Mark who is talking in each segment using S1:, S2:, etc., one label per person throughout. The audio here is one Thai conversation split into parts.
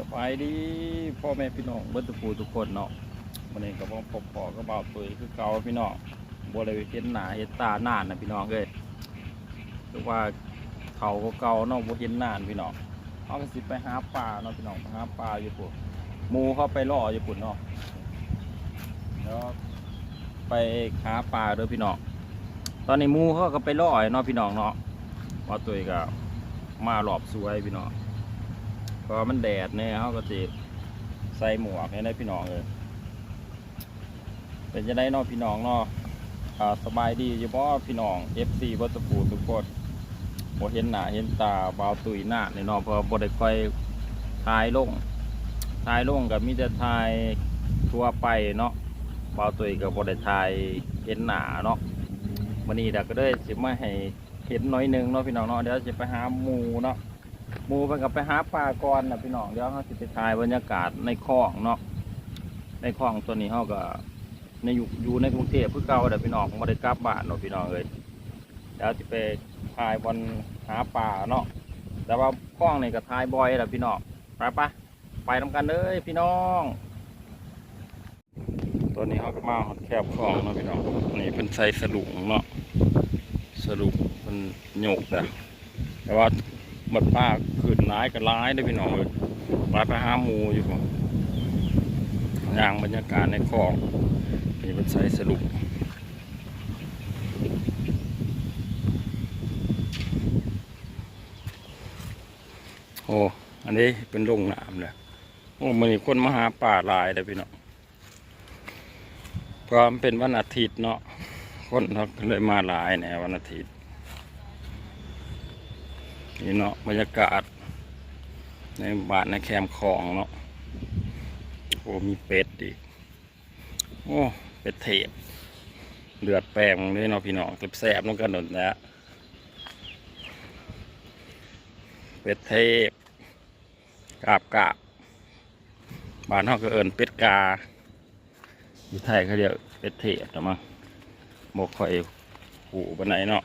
S1: สบายดีพ่อแม่พี่น้องเบิร์ตปูทุกคนเนาะวันนี้ก็พ่อพบพอก็บ่าวตุยคือเก่าพี่น้องบ่ได้เห็นหน้าเห็นตาหน้านนะพี่น้องเอ้ยหรือว่าเขาก็เก่าเนาะบ่เห็นหน้านพี่น้องเขาก็สิไปหาปลาเนาะพี่น้องไปหาปลาอยู่ปุ่นมูเขาไปล่ออยู่ปุ่นเนาะแล้วไปหาปลาเด้อพี่น้องตอนนี้มูเขาก็ไปล่อเนาะพี่น้องเนาะว่าตุยก็มาหลอบสวยพี่น้อง พราะมันแดดเนี่ยเขาก็จะใส่หมวกให้ได้พี่น้องเลยเป็นจะได้นอพี่น้องเนาะอ่าสบายดีเฉพาะพี่น้อง FC วัตปูทุกคนบ่เห็นหน้าเห็นตาเบาวตุยหน้าเนี่ยเนาะเพราะบ่ได้ค่อยถ่ายลงถ่ายลงกับมีแต่ถ่ายทั่วไปเนาะเบาวตุยกับบ่ได้ถ่ายเห็นหน้าเนาะวันนี้เดี๋ยวก็ได้สิมาให้เห็นหน้อยหนึงเนาะพี่น้องเนาะเดี๋ยวจะไปหาหมูเนาะ มูเพิ่นก็ไปหาปลาก่อนนะพี่น้องเดี๋ยวเขาสิไปถ่ายบรรยากาศในคลองเนาะในคลองตัวนี้เขาก็ในอยู่อยู่ในกรุงเทพเพื่อเก่าเดี๋ยวพี่น้องมาได้กลับบ้านเนาะพี่น้องเอ้ยเดี๋ยวจะไปถ่ายบนหาปลาเนาะแต่ว่าคลองนี่ก็ถ่ายบ่อยแหละพี่น้องไปปะไปทำกันเลยพี่น้อง ตัวนี้เขาก็มาแคบคลองเนาะพี่น้องนี่เป็นใส่สลุงเนาะสลุงเป็นโยกนะแต่ว่า บัดป้าขึ้นร้ายกับร้ายได้พี่น้องเลยไปไปหาหมูอยู่ผมย่างบรรยากาศในคลองนี่เป็นไซสรุปโอ้อันนี้เป็นโรงน้ำเลยโอ้มันนี่คนมาหาป่าลายเลยพี่น้องเพราะมันเป็นวันอาทิตย์เนาะคนเขาก็เลยมาหลายแน่วันอาทิตย์ นี่เนาะบรรยากาศ ในบ้านในแคมของเนาะโอ้มีเป็ดอีกโอ้เป็ดเทพเลือดแปลงเลยเนาะพี่น้องแสบน้องกันหนดแล้วเป็ดเทพกาบกาบบ้านเขาก็เอินเป็ดกาอยู่ไทยเขาเรียกเป็ดเทพนะมั้งโมกคอยหูบันไหนเนาะ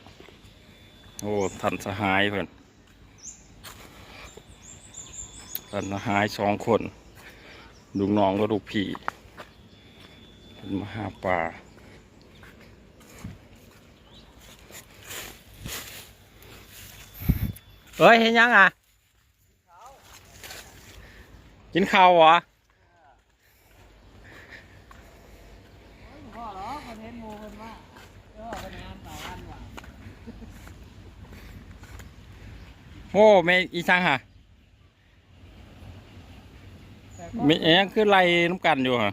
S1: โอ้ทันสหายเพื่อน กันหายสองคนลูกน้องก็ลูกพี่เป็นมาหาปลาเฮ้ยเห็นยังอะ กินข้าวเหรอ
S2: พ่อเหรอโมคนว่าเออเป็นงานต่อวันว่ะ
S1: โอ้ไม่อีช่างฮะ
S2: แต่ก็
S1: มีเองคือไล่น้ำกันอยู่ฮะ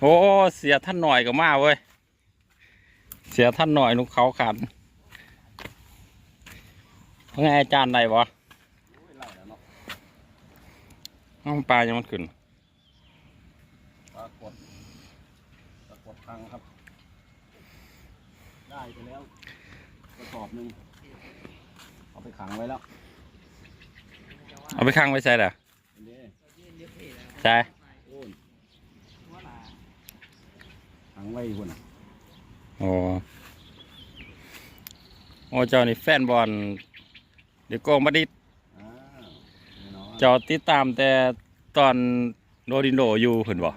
S1: โอ้เสียท่านหน่อยก็มาเว้ย เสียท่านหน่อยลูกเขาขันว่าไงอาจารย์ใดวะน้องปลายังมันขึ้น
S3: ปรากฏปรากฏทางครับ ได้ไปแล้วกระสอบหนึ่งเอาไปขังไว้แล้ว
S1: เอาไปข้างไว้ใส่เหรอ
S3: อันนี้
S1: ใช่
S3: โอ้ยขังไว้คนน่ะ
S1: โอ้โอ้เจ้านี่แฟนบอลเดี๋ยวโกมาดิ
S3: อ่าแน่นอน
S1: เจ้าติดตามแต่ตอนโรดินโดอยู่เห็นบ่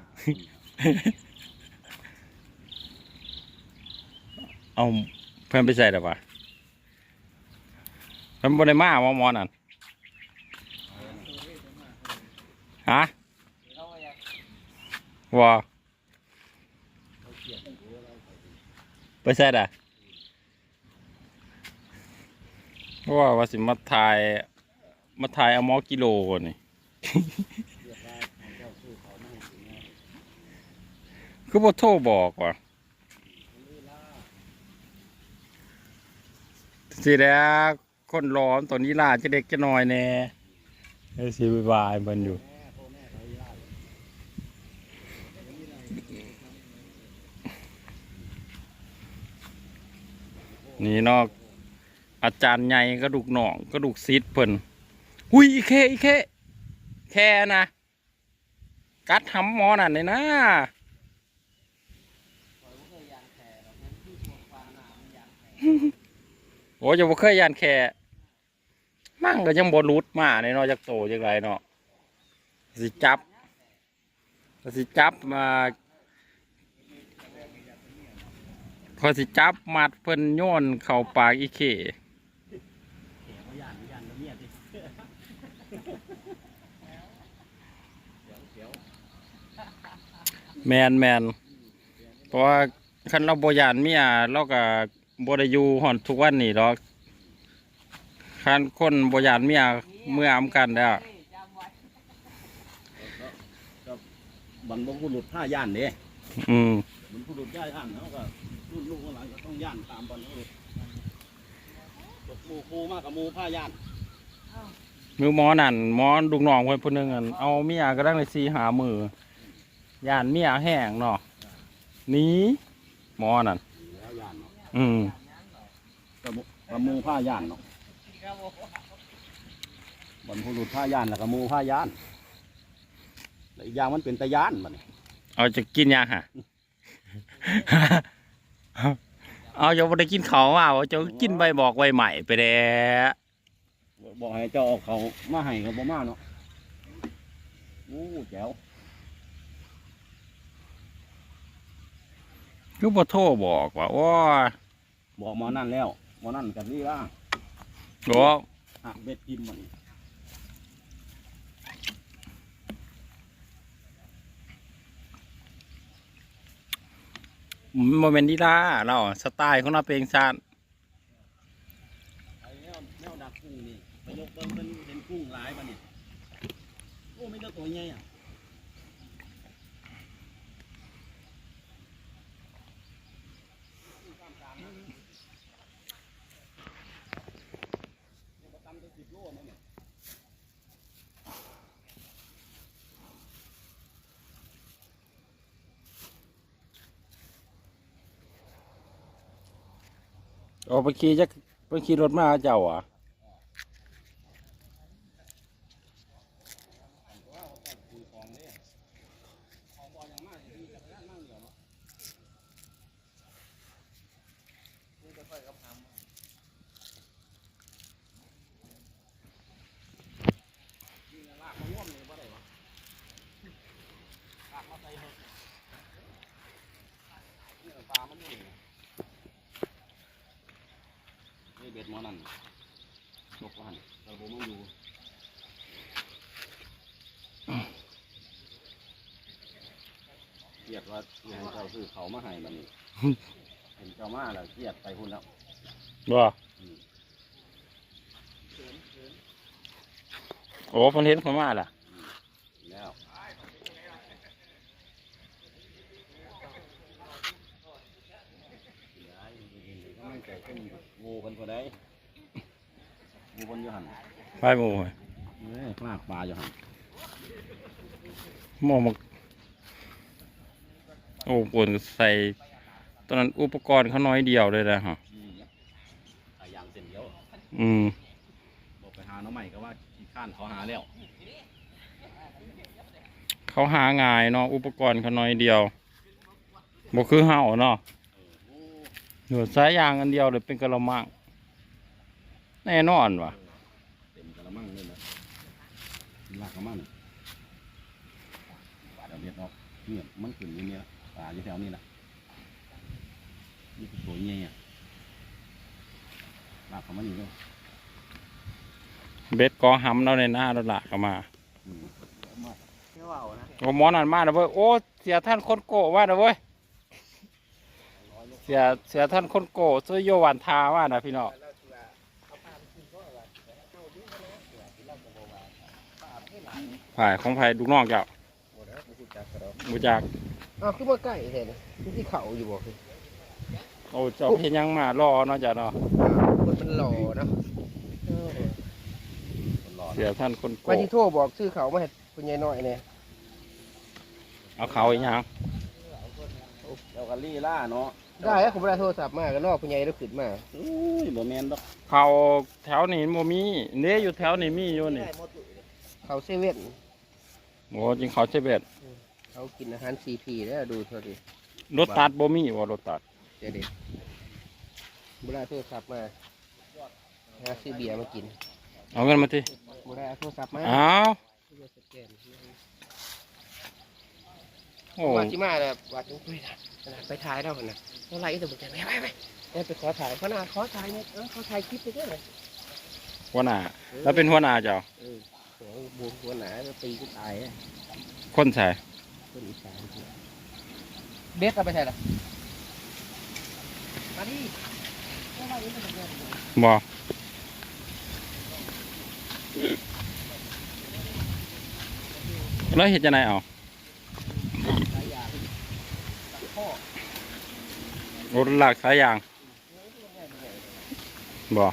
S1: เอาเพื่อนไปใส่หรอวะเพื่อนบนได้มาหมอหมอนั่นฮะวอไปใส่ด่ะว่าว่าสิมาถ่ายมาถ่ายเอาหมอกิโลนี่คือบ่โทรบอกว่ะ สิแล้วคนร้อนตัวนี้ล่าจะเด็กจะน้อยแน่ไอ้สิบายบายมันอยู่นี่นอกอาจารย์ใหญ่กระดูกหนองกระดูกซีดเพิ่นหุยอีเคอีเคแค่นะ กัดหำหมอนั่นเลยนะ โอ้ยจะบ่เคยยานแค่มั่งก็ยังบ่รุดมาในนาะจักโตจักไรเนาะสิจับสิจับมาพอสิจับมัดเพิ่นโยนเข้าปากอีเขแมนแมนเพราะว่าคันเราบ่ยานเมียเราก็ บ่ได้อยู่ฮอดทุกวันนี้ดอกคันคนบ่ยานเมียเมื่ออำกันแล้ว
S2: จำไว้
S3: บรรพบุรุษผ้าย่านเด้
S1: อืม
S3: บรรพบุรุษย่านเขาก็รุ่นลูกหลานก็ต้องย่านตามบรรพบุรุษตกหมูคูมากกับหมูผ้าย่าน
S1: มือหมอนั่นหมอลูกน้องเพิ่นผู้หนึงอั่นเอาเมียก็ดังได้4 5มื้อย่านเมียแห้งเนาะหนีหมอนั่น อืม
S3: กับหมูกับหมูผ้าย่านเนาะ
S2: ครับผม
S3: บรรพบุรุษผ้าย่านแล้วกับหมูผ้าย่านแล้วอีกอย่างมันเป็นตะย่านมัน
S1: เอาจะกินยังฮะ เอาจะบ่ได้กินข้าวว่าเอาจะกินใบบอกใบใหม่ไปแด้
S3: บอกให้เจ้าเอาเขามาให้กับบ่มาเนาะโอ้แจ๋ว
S1: คือบ่โทรบอกว่าโอ้ย
S3: บอกหมอนั่นแล้วหมอนั่นกับนี่ล่ะ
S1: โอ้
S3: หักเบ็ดพิมพ์มัน
S1: มันบ่แม่นดีล่าเราสไตล์ของเราเป็นซาน
S3: ไอ้แนวแนวดักกุ้งนี่ไปยกเบิ้งเป็นเป็นกุ้งหลายมันนี่โอ้ไม่ได้ตัวใหญ่อะ
S1: โอ้ไปขี่จักไปขี่รถมาเจ้าอะ
S3: ปลามันนี่นี่เบ็ดหมอนั่นยกมาหันเราบ่มันอยู่เกียด ว่าอยากให้เจ้าซื้อเขามาให้มันนี่ เห็นเจ้ามาแล้วเกียดไปพุ่นแล้ว
S1: บ่
S3: อืม
S1: โอ้เพิ่นเห็นเขามาล่ะ
S3: แล้วย้ายกำลังใจขึ้นงูกันก็ได้งูบนอยู่หัน
S1: ไปหมู่
S3: เอ้ยลากปลาอยู่หัน
S1: หมอมก โอ้ปวนใส่ตอนนั้นอุปกรณ์เขาน้อยเดียวเลยนะฮะ
S3: อืมขายยางเส้นเดียว
S1: อืม
S3: บอกไปหาน้องใหม่ก็ว่าขี้ข้านเขาหาแล้ว
S1: เขาหาง่ายเนาะอุปกรณ์เขาน้อยเดียวบ่คือเฮาเนาะ
S3: โอ้
S1: หนวดสายยางอันเดียวเลยเป็นกะละมังแน่นอนว่ะ
S3: เต็มกระมังเลยนะลากกระมังเดี๋ยวเรียกออกเนี่ยมันขึ้นอยู่เนี่ย ปลาอยู่แถวนี้แหละนี่คือตัวใหญ่อะลากเขามาอยู่ด้วย
S1: เบ็ดกอหำเราในหน้าเราละก็มา
S3: อืม
S2: เที่ยวเอานะ
S1: โอ้หมอนันมาแล้วเว้ยโอ้เสียท่านคนโกว่านะเว้ยเสียเสียท่านคนโกซื้อโยหวันทาว่านะพี่น้องผ่ายของไผ่ลูกน้องเจ้าบูจาก
S2: อ้าวคือมาใกล้แท้นี่มีที่เขาอยู่บ่คือ
S1: โอ้เจ้าเห็นยังมารอเนาะจ้ะเนาะ
S2: คนมันหล่อเนาะเออ
S3: คนรอ
S1: เสียท่านคนโก
S2: ว่าที่โทรบอกชื่อเขามาให้คุณยายน้อยเนี่ย
S1: เอาเขาอีกยัง
S3: เจ้ากันลี่ล่าเนาะ
S2: ได้แล้วผมเวลาโทรศัพท์มาก็นอกคุณยายเราขึ้นมา
S3: อุ้ยบ่แมนดอก
S1: เขาแถวนี้โมมีเนื้ออยู่แถวนี้มีอยู่นี่
S2: เขาเซเว่น
S1: โอ้จริงเขาใช่เบ็ด
S2: เขากินอาหารซีพีแล้วดูเท่าดิ
S1: รถตัดบ่มีว่ารถตัด
S2: เดี๋ยวดิเวลาโทรศัพท์มาหาซื้อเบียร์มากิน
S1: เอาเงินมาที
S2: บ่ได้เอาโทรศัพท์มา
S1: อ้าว
S2: เดี๋ยวสแกน
S1: โอ้
S2: ว่าที่มาแบบว่าต้องไปไปถ่ายเท่ากันนะเท่าไหร่แต่ผมจะไปไปไปไปไปขอถ่ายขนาดขอถ่ายเนี่ยเออขอถ่ายคลิปไปด้วยเลย
S1: หัวหน้าแล้วเป็นหัวหน้าเจ้า
S2: เออหัวบวมหัวหนาแล้วตีกูตายอะ
S1: คนใส่
S2: คนอีสานเบสเอาไปใส่ละมาดิเท่าไหร่นี่เป็นเดือน
S1: บ่แล้วเห็ดจะไหนเอา
S2: หลายอย่างพ่อ
S1: รถหลากสายยางบ่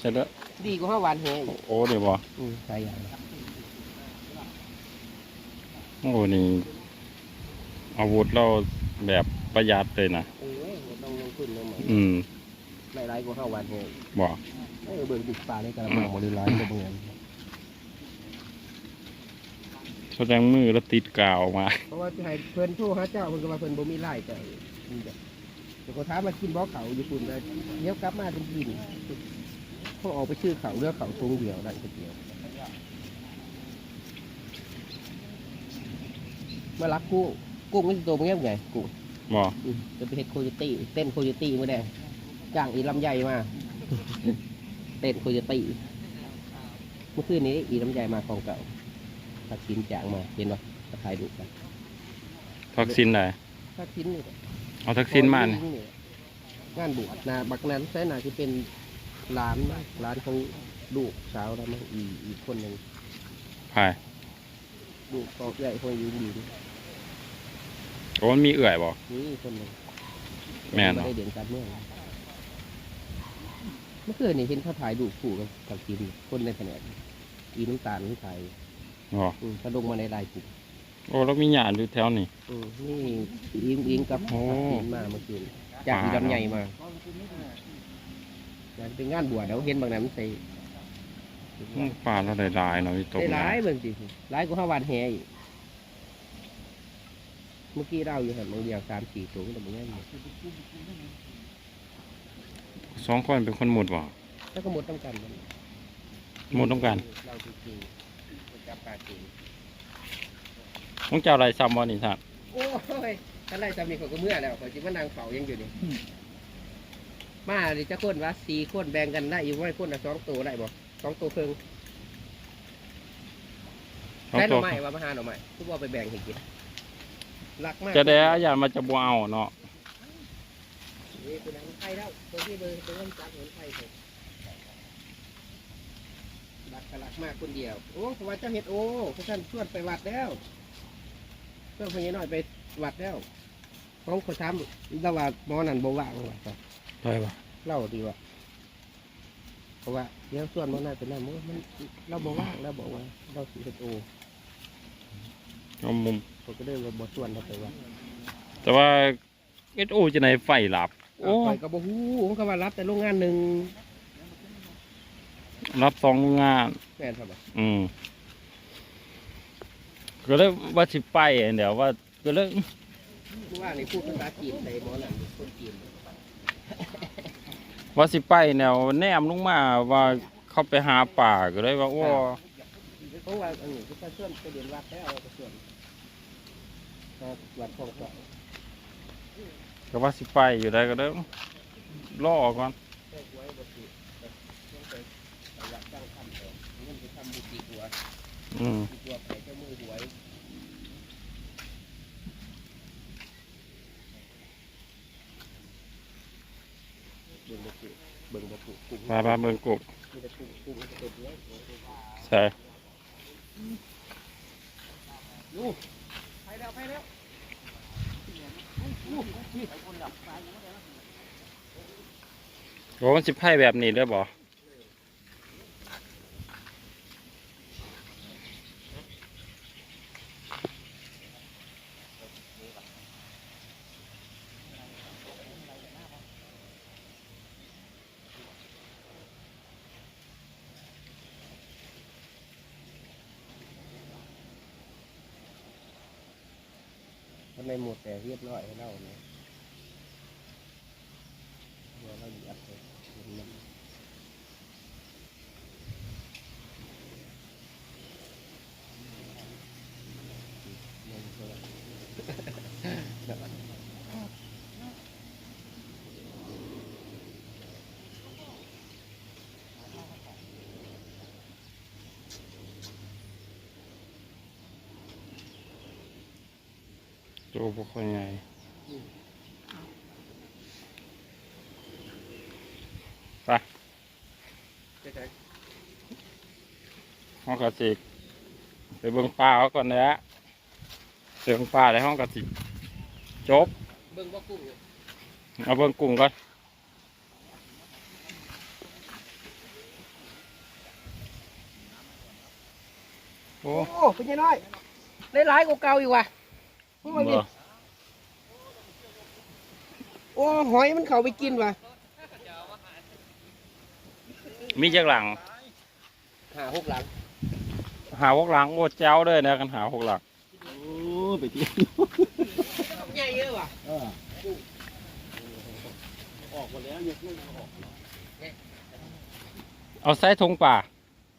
S1: ใช่แล้ว
S2: ดีกว่าห้าวันแฮง
S1: โอ้เดี๋ยวบ่
S2: อืมหลายอย่าง
S1: โอ้นี่อาวุธเราแบบประหยัดเลยนะ
S2: เออต้องลงทุนลงมา
S1: อืม
S2: หลายๆกว่าห้าวันแฮง
S1: บ่
S2: เออเบิ่งดิปลาในกระมังบริร้ายก็เบิ่ง
S1: แสดงมือแล้วติดกาวมา
S2: เพราะว่าให้เพิ่นโทรหาเจ้าเพิ่นก็ว่าเพิ่นบ่มีไล่แต่เดี๋ยวก็ถามมากินบ่เขาอยู่ปุ่นเลยเดี๋ยวกลับมาเป็นกิน เขาออกไปชื่อเขาเลือกเขาทงเดียวได้คนเดียวมารักกุ้งกุ้งมันสิตัวมันเงี้ยไงกุ้ง
S1: บ่
S2: อืมจะไปเฮ็ดโคโยตี้เต้นโคโยตี้มื้อแดงจ้างอีลำไยมา เต้นโคโยตี้เมื่อคืนนี้อีลำไยมาของเก่าตัดสินจางมาเห็นป่ะจะถ่ายดูกัน
S1: ทักษิณได้
S2: ตัดสินนี่แหละ
S1: เอาทักษิณมานี่
S2: งานบวชนาบักนั้นใช่นาที่เป็น ร้านนะร้านของลูกสาวแล้วมั้งอีอีกคนหนึ่ง
S1: พาย
S2: ลูกก็ใหญ่คนยืนยืน
S1: โอ้มันมีเอื่อยบ่
S2: นี่อีกคนหนึ่ง
S1: แม่น
S2: ไม่
S1: เนาะ
S2: ได้เด่นการเมืองเมื่อคืนนี่เห็นเขาถ่ายดูปคู่กับกับทีมคนในแผนกอีน้ำตาลน้ำไทย
S1: บ่
S2: อืมเขาลงมาในไลน์กลุ่ม
S1: โอ้แล้วมีหยาดอยู่แถวนี้
S2: อืมนี่อิงอิงกับ
S1: โอ้
S2: กับทีมมาเมื่อคืนจากอีลำใหญ่มา อยากเป็นงานบวชแล้วเห็นบางนั้นมันใส่
S1: อืมปลาเราได้หลายเนาะพี่ตก
S2: ได้ห
S1: ห
S2: ลา
S1: ลาย
S2: ยเบิ่งสิหลายกว่าห้าวันแห่อีกเมื่อกี้เราอยู่หันบางเดียวสามสี่ตัวก็ต้องง่ายอยู่
S1: สองคนเป็นคนหมดบ่
S2: แล้วก็หมดต้องกันมัน
S1: หมดต้องกัน
S2: เราจริงๆมันจับปลาจริง
S1: ต้องเจ้าอะไรซ้ำบ่นี่ท่าน
S2: โอ้ยถ้าไรจะมีคนก็เมื่อแล้วขอยจิว่านางเฝ้ายังอยู่นี่ มาดิจะคนว่าสี่คนแบ่งกันได้อยู่ไว้คนละสองตัวได้บ่สองตัวเพิ่ง
S1: สอง
S2: แค่ห
S1: ตั
S2: น่
S1: ว
S2: อไม้ว่ามาหาหน่อไม้ทุกว่าไปแบ่งให้กินรักมาก
S1: จะได้อาญามาจะบ่เอาเนาะ
S2: นี่คือน้ำไทยแล้วตัวที่เบอร์ตัวน้ำจักเหมือนไทยเลยรักกะรักมากคนเดียวโอ้เพราะว่าเจ้าเฮ็ดโอ้พระท่านชวนไปวัดแล้วเพื่อนพญาน้อยไปวัดแล้วของเขาทำระว่าหมอนันบ่ว่างว่ะ
S1: ไปบ่
S2: เล่าดีว่าเพราะว่าเดี๋ยวส่วนหมอนันเป็นนั่นมันเราบ่ว่างเราบอกว่าเราสิเฮ็ดโอ
S1: เอามุม
S2: เขาก็เลยว่าบ่ส่วนเราไปวัด
S1: แต่ว่าเอ็ดโอจะไหนไฟหลับ โอ้
S2: ไปก็บ่ฮู้ผมก็ว่ารับแต่โรงงานหนึ่ง
S1: รับสองงาน
S2: แม่นครับบ่
S1: อืมก็เลยว่าสิไปเดี๋ยวว่าก็เลย
S2: ผู้ว่านี่พูดภาษาจีนใส่หมอนันคนจีน
S1: ว่าสิไปแนวแนมลงมาว่าเขาไปหาป่าก็เลยว่าโอ้
S2: เพราะว่าอันนี้คือส่วนไปเรียนวัดแล้วเอาไปส่วนครับวัดของเก่า
S1: ก็ว่าสิไปอยู่ได้ก็เลยรอก่อน
S2: แค่ไว้บ่ติดต้องไปไปวัดตั้งคำเถอะเงินไปทำบุญดีกว่า
S1: อืม
S2: ดีกว่าไปเจ้ามือหวยเบิ่งบ่ถูก เบิ่งบ่ถูกกุ้ง
S1: มามาเบิ่งกบ
S2: มีแต่กุ้งกุ้งมันจะเป็นเนี้ย
S1: ใช่
S2: ดูไปแล้วไปแล้ว
S1: โอ้มันสิไพ่แบบนี้เลยบ่
S2: เรียบร้อยให้เราเนี่ยเดี๋ยวเราเหยียบเลยเดี๋ยวมัน
S1: ตัวบุคคลใหญ่ไปห้องกระสิกไปเบิ่งปลาเขาก่อนนะฮะเบิ่งปลาในห้องกระสิกจบ
S2: เบิ่งว่ากุ้ง
S1: เอาเบิ่งกุ้งก่อนโอ้
S2: โอ้เป็นยังน้อยได้หลายกว่าเก่าอีกว่ะ มึงมาดิ
S1: บ่
S2: โอ้หอยมันเข้าไปกินว่ะ
S1: มีจักหลัง
S2: หาหกหลัง
S1: หาหกหลังโอ้เจ้าเลยนะกันหาหกหลัง
S3: โอ้ไปที่
S2: ใหญ่เยอะว่ะ
S3: เออออกหมดแล้วยกลูกออก
S1: เอาใส่ถุงป่า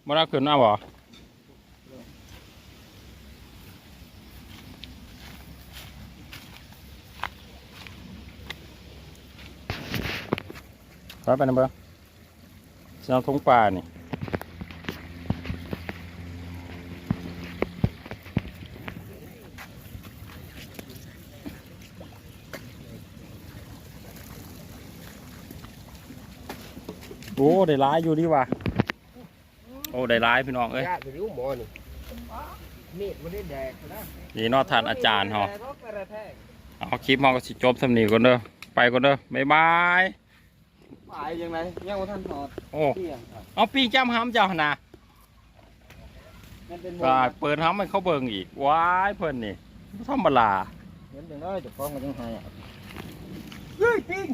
S1: มารับขึ้นมาบ่ ไปไปนะเบอร์เอาถุงป่านี่โอ้ได้ร้ายอยู่ดีว่ะโอ้ได้ร้ายพี่น้องเอ้ย
S2: ญาติไปรู้หมอนี่เม็ดมันได้แดกนะ
S1: นี่เนอทานอาจารย์เฮา
S2: แต่รถกระแทก
S1: เอาคลิปเฮาก็สิจบสำนีก่อนเด้อไปก่อนเด้อบ๊ายบาย
S3: ไปยังไงยังว่าท่านถอด
S1: โอ้
S3: เที่ยงครับ
S1: เอาปีจ้ำห้ามเจ้าหนนะ
S3: มันเป็น
S1: ก็เปิดห้ามให้เขาเบิ่งอีกว้ายเพิ่นนี่บ่ธรรมดา
S3: เห็นอย่างน้อยจะฟ้องกันยังไงอะ
S2: เฮ้ยจริง